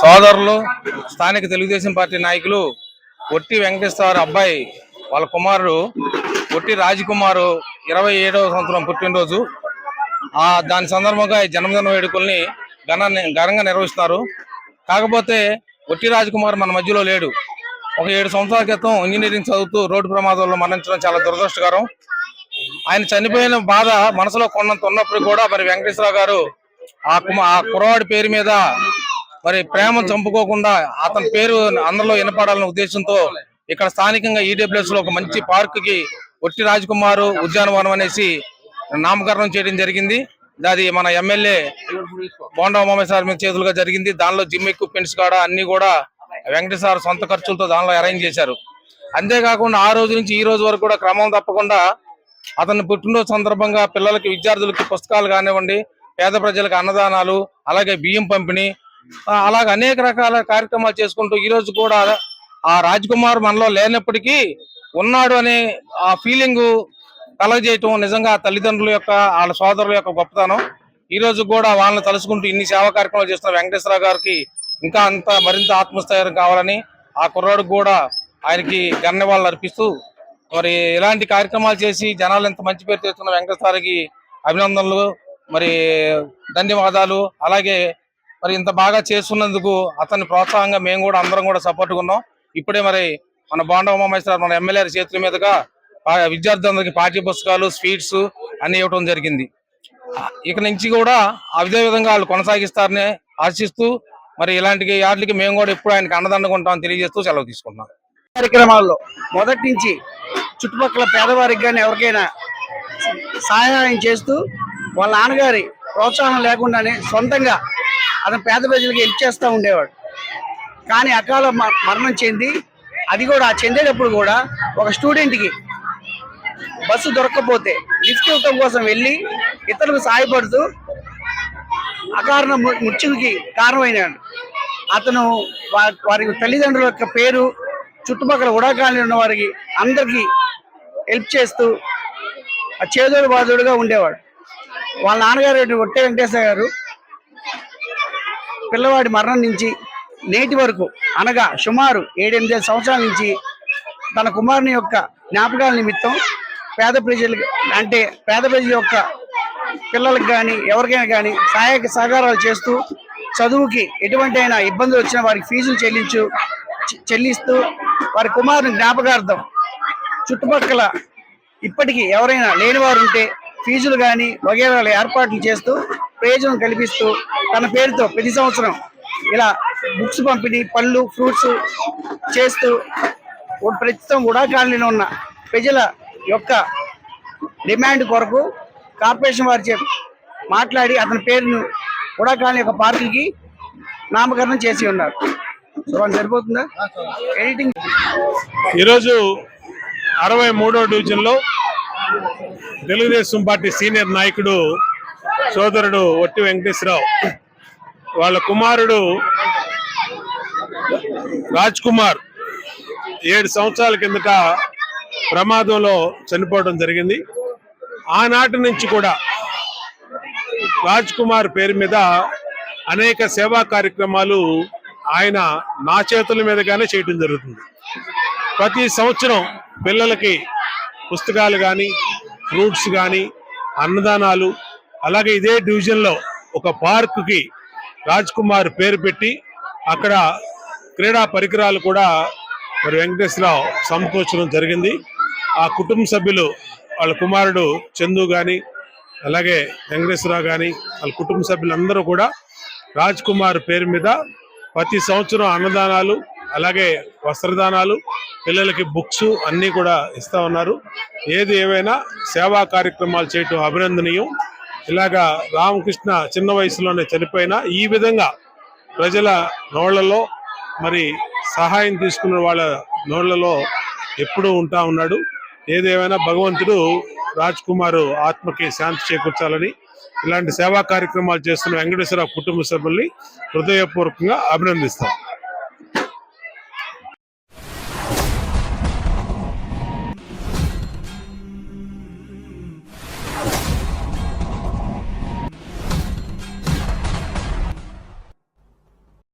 సోదరులు స్థానిక తెలుగుదేశం పార్టీ నాయకులు ఒట్టి వెంకటేశ్వర అబ్బాయి వాళ్ళ కుమారుడు ఒట్టి రాజకుమారు ఇరవై ఏడవ సంవత్సరం పుట్టినరోజు. ఆ దాని సందర్భంగా ఈ జన్మదిన వేడుకల్ని ఘన ఘనంగా నిర్వహిస్తున్నారు కాకపోతే ఒట్టి రాజకుమార్ మన మధ్యలో లేడు. ఒక ఏడు సంవత్సరాల క్రితం ఇంజనీరింగ్ చదువుతూ రోడ్డు ప్రమాదంలో మరణించడం చాలా దురదృష్టకరం. ఆయన చనిపోయిన బాధ మనసులో కొన్నంత ఉన్నప్పుడు కూడా మరి వెంకటేశ్వర గారు ఆ కుమ ఆ కుర్రవాడి పేరు మీద మరి ప్రేమ చంపుకోకుండా అతని పేరు అందరిలో వినపడాలనే ఉద్దేశంతో ఇక్కడ స్థానికంగా ఈడబ్ల్యూఎస్లో ఒక మంచి పార్క్కి ఒట్టి రాజకుమారు ఉద్యానవనం అనేసి నామకరణం చేయడం జరిగింది. అది మన ఎమ్మెల్యే బోండా సార్ మీద చేతులుగా జరిగింది. దానిలో జిమ్ ఎక్విప్మెంట్స్ కూడా అన్ని కూడా వెంకటేశ్వర సొంత ఖర్చులతో దానిలో అరేంజ్ చేశారు. అంతేకాకుండా ఆ రోజు నుంచి ఈ రోజు వరకు కూడా క్రమం తప్పకుండా అతని పుట్టినరోజు సందర్భంగా పిల్లలకి విద్యార్థులకి పుస్తకాలు కానివ్వండి పేద ప్రజలకు అన్నదానాలు అలాగే బియ్యం పంపిణీ అలాగ అనేక రకాల కార్యక్రమాలు చేసుకుంటూ ఈ రోజు కూడా ఆ రాజ్ కుమార్ మనలో లేనప్పటికీ ఉన్నాడు అనే ఆ ఫీలింగ్ కలగజేయటం నిజంగా తల్లిదండ్రుల యొక్క వాళ్ళ సోదరుల యొక్క గొప్పతనం. ఈ రోజు కూడా వాళ్ళని తలుసుకుంటూ ఇన్ని సేవా కార్యక్రమాలు చేస్తున్న వెంకటేశ్వర గారికి ఇంకా అంత మరింత ఆత్మస్థైర్యం కావాలని ఆ కుర్రాడు కూడా ఆయనకి ధన్యవాదాలు అర్పిస్తూ మరి ఇలాంటి కార్యక్రమాలు చేసి జనాలు ఎంత మంచి పేరు తెస్తున్న వెంకటేశ్వరకి అభినందనలు. మరి ధన్యవాదాలు. అలాగే మరి ఇంత బాగా చేస్తున్నందుకు అతన్ని ప్రోత్సాహంగా మేము కూడా అందరం కూడా సపోర్ట్ ఉన్నాం. ఇప్పుడే మరి మన బోండా ఉమామేశ్వర మన ఎమ్మెల్యే చేతుల మీదుగా విద్యార్థులందరికీ పాఠ్య పుస్తకాలు స్వీట్స్ అన్ని ఇవ్వడం జరిగింది. ఇక నుంచి కూడా అదే విధంగా వాళ్ళు కొనసాగిస్తారని ఆశిస్తూ మరి ఇలాంటి వాటికి మేము కూడా ఎప్పుడు ఆయనకి అండదండకుంటామని తెలియజేస్తూ సెలవు తీసుకుంటున్నాం. కార్యక్రమాల్లో మొదటి నుంచి చుట్టుపక్కల పేదవారికి కానీ ఎవరికైనా సహాయం చేస్తూ వాళ్ళ నాన్నగారి ప్రోత్సాహం లేకుండానే సొంతంగా అతను పేద ప్రజలకు హెల్ప్ చేస్తూ ఉండేవాడు. కానీ అకాల మ- మరణం చెంది అది కూడా ఆ చెందేటప్పుడు కూడా ఒక స్టూడెంట్కి బస్సు దొరకకపోతే లిఫ్ట్ ఇవ్వటం కోసం వెళ్ళి ఇతరులకు సహాయపడుతూ అకారణ మృత్యుకి కారణమైనాడు. అతను వారి తల్లిదండ్రుల యొక్క పేరు చుట్టుపక్కల ఉడాకాలని ఉన్న వారికి అందరికీ హెల్ప్ చేస్తూ ఆ చేదోడు బాధుడుగా ఉండేవాడు. వాళ్ళ నాన్నగారు ఒట్టే వెంకటేశ్వర గారు పిల్లవాడి మరణం నుంచి నేటి వరకు అనగా సుమారు ఏడెనిమిది సంవత్సరాల నుంచి తన కుమారుని యొక్క జ్ఞాపకాల నిమిత్తం పేద ప్రజలు అంటే పేద ప్రజల యొక్క పిల్లలకు కానీ ఎవరికైనా కానీ సహాయక సహకారాలు చేస్తూ చదువుకి ఎటువంటి అయినా ఇబ్బందులు వచ్చినా వారికి ఫీజులు చెల్లించు చె- చెల్లిస్తూ వారి కుమారుని జ్ఞాపకార్థం చుట్టుపక్కల ఇప్పటికీ ఎవరైనా లేని వారు ఉంటే ఫీజులు కానీ వగేరాలు ఏర్పాట్లు చేస్తూ ప్రయోజనం కల్పిస్తూ తన పేరుతో ప్రతి సంవత్సరం ఇలా బుక్స్ పంపిణీ పళ్ళు ఫ్రూట్స్ చేస్తూ ప్రస్తుతం ఉడా కాలనీలో ఉన్న ప్రజల యొక్క డిమాండ్ కొరకు కార్పొరేషన్ వారిచే మాట్లాడి అతని పేరును ఉడా కాలనీ యొక్క పార్కుకి నామకరణం చేసి ఉన్నారు. సరిపోతుందా? ఎడిటింగ్ ఈరోజు అరవై మూడో డివిజన్లో తెలుగుదేశం పార్టీ సీనియర్ నాయకుడు సోదరుడు ఒట్టి వెంకటేశ్వరరావు. వాళ్ళ కుమారుడు రాజ్ కుమార్ ఏడు సంవత్సరాల కిందట ప్రమాదంలో చనిపోవడం జరిగింది. ఆనాటి నుంచి కూడా రాజ్ కుమార్ పేరు మీద అనేక సేవా కార్యక్రమాలు ఆయన నా చేతుల మీదగానే చేయటం జరుగుతుంది. ప్రతి సంవత్సరం పిల్లలకి పుస్తకాలు కానీ ఫ్రూట్స్ కానీ అన్నదానాలు అలాగే ఇదే డివిజన్లో ఒక పార్కుకి రాజ్ కుమార్ పేరు పెట్టి అక్కడ క్రీడా పరికరాలు కూడా మరి వెంకటేశ్వరరావు సమకూర్చడం జరిగింది. ఆ కుటుంబ సభ్యులు వాళ్ళ కుమారుడు చందు కానీ అలాగే వెంకటేశ్వరరావు కానీ వాళ్ళ కుటుంబ సభ్యులందరూ కూడా రాజ్ కుమార్ పేరు మీద ప్రతి సంవత్సరం అన్నదానాలు అలాగే వస్త్రదానాలు పిల్లలకి బుక్స్ అన్నీ కూడా ఇస్తా ఉన్నారు. ఏది ఏమైనా సేవా కార్యక్రమాలు చేయటం అభినందనీయం. ఇలాగా రామకృష్ణ చిన్న వయసులోనే చనిపోయినా ఈ విధంగా ప్రజల నోళ్ళలో మరి సహాయం తీసుకున్న వాళ్ళ నోళ్ళలో ఎప్పుడూ ఉంటా ఉన్నాడు. ఏదేమైనా భగవంతుడు రాజ్ కుమార్ ఆత్మకి శాంతి చేకూర్చాలని ఇలాంటి సేవా కార్యక్రమాలు చేస్తున్న వెంకటేశ్వర కుటుంబ సభ్యుల్ని హృదయపూర్వకంగా అభినందిస్తాం.